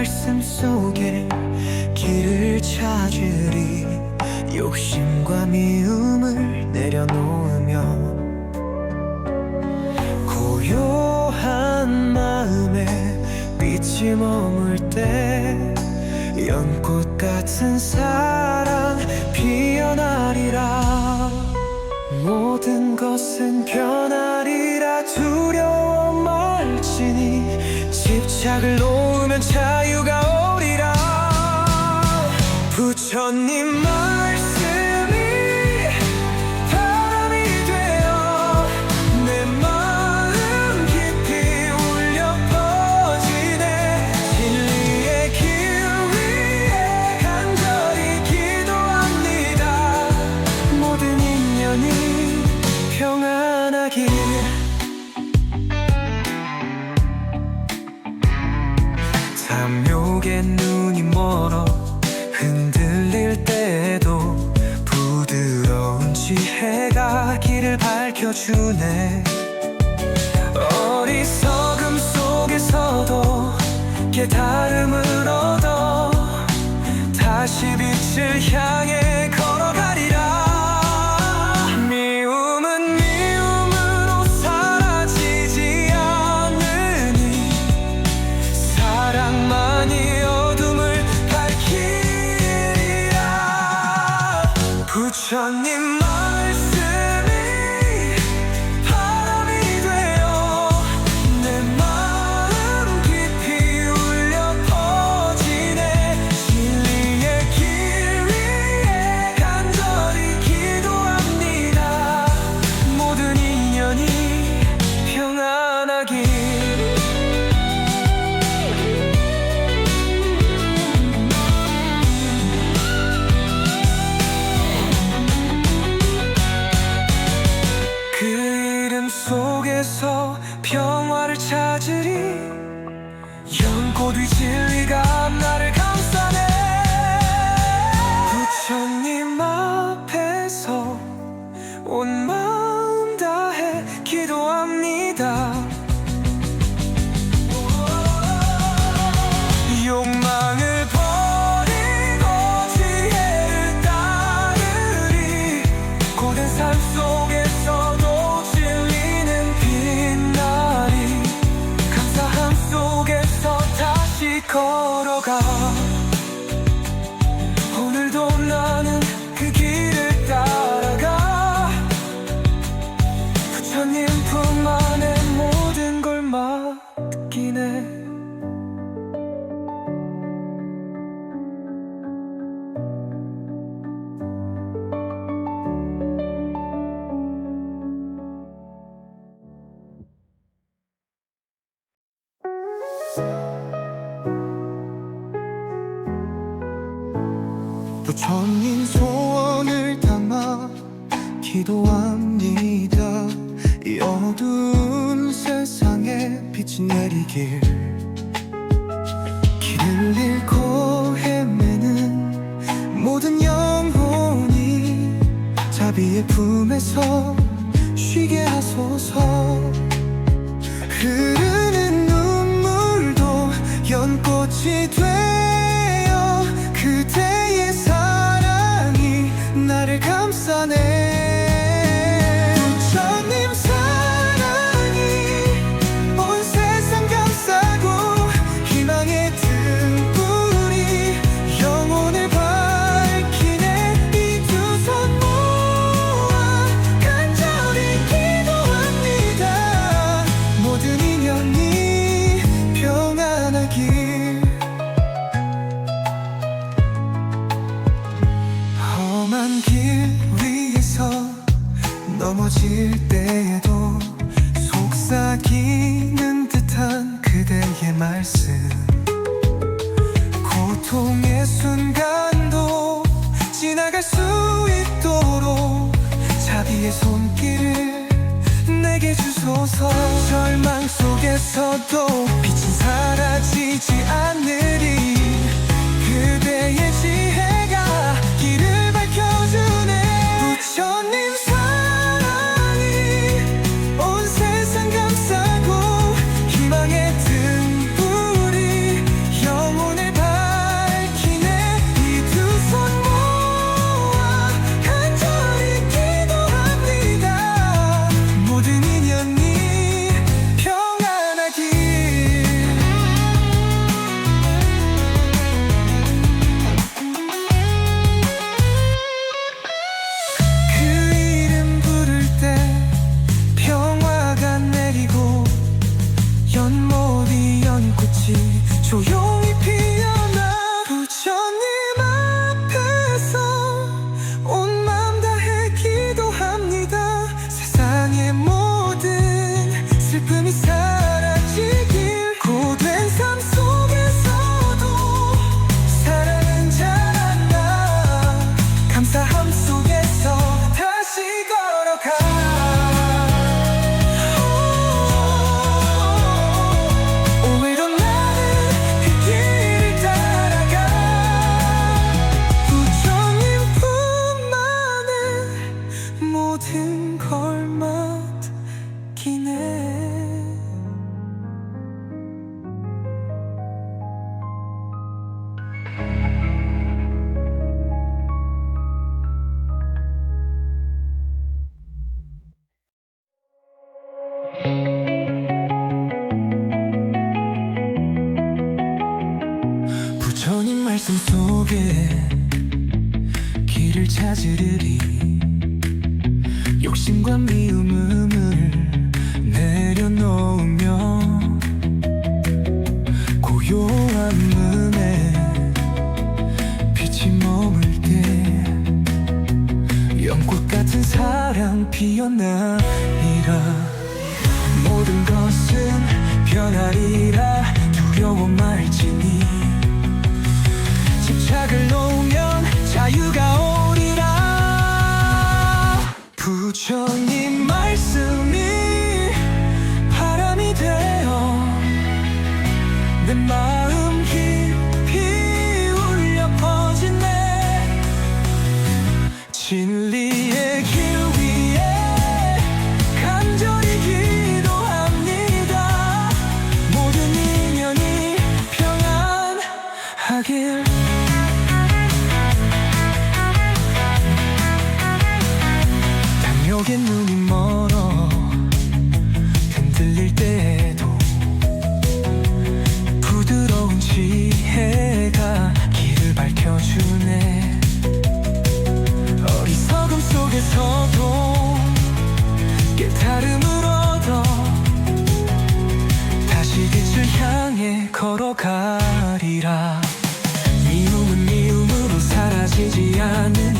말씀 속에 길을 찾으리. 욕심과 미움을 내려놓으며 고요한 마음에 빛이 머물 때 연꽃 같은 사랑 피어나리라. 모든 것은 변 지혜가 길을 밝혀주네. 어리석음 속에서도 깨달음을 얻어 다시 빛을 향해 온 마음 다해 기도합니다. 욕망을 버리고 지혜를 따르리. 고된 삶 속에서도 진리는 빛나리. 감사함 속에서 다시 걸어가 부처님 소원을 담아 기도합니다. 이 어두운 세상에 빛이 내리길. 길을 잃고 헤매는 모든 영혼이 자비의 품에서 쉬게 하소서. 흐르는 눈물도 연꽃이 되 넘어질 때에도 속삭이는 듯한 그대의 말씀. 고통의 순간도 지나갈 수 있도록 자비의 손길을 내게 주소서. 절망 속에서도 빛은 사라지지 않으리. 그대의 지 게 길을 찾으리 욕심과 미움을 내려놓으며 고요한 눈에 빛이 머물 때 연꽃 같은 사랑 피어나리라. 모든 것은 변하리라. 두려워 말지니. 부착을 놓으면 자유가 오리라. 부처님 Kanin.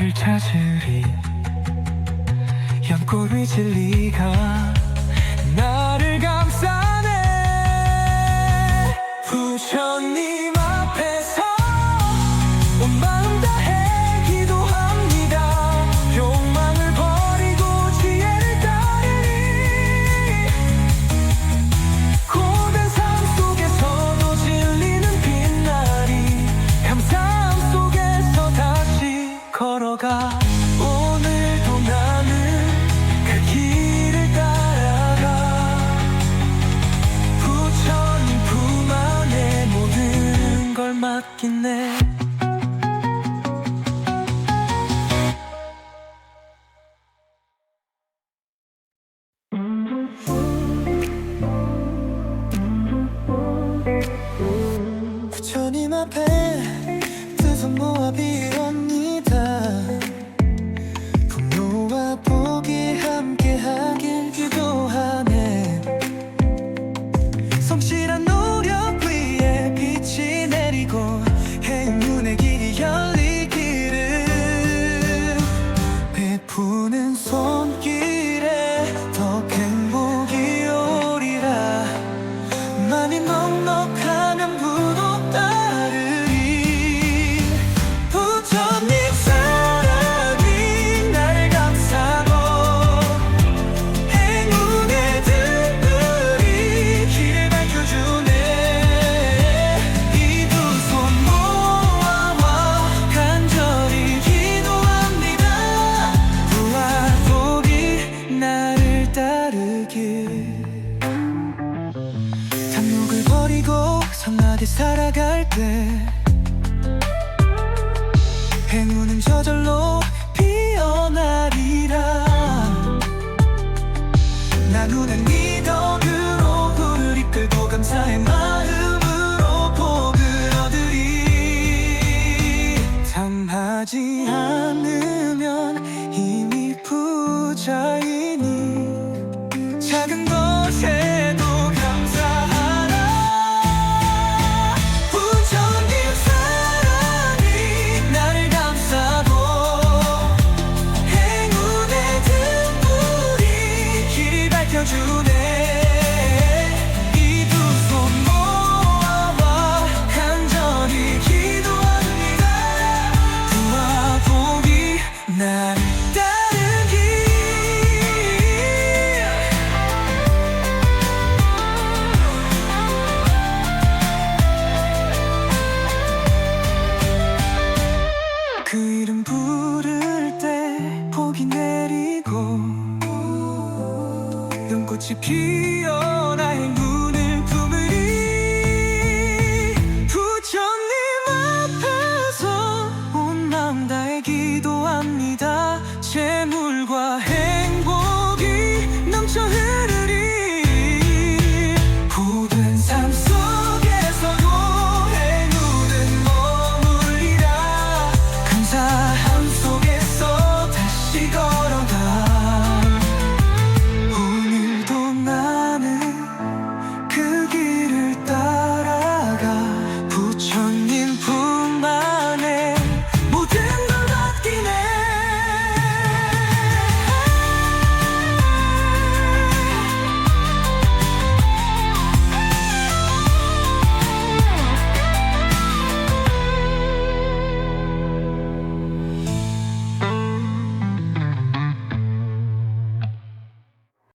나를 찾으리. 연꽃이 진리가 나를 감싸네. 부처님. my pain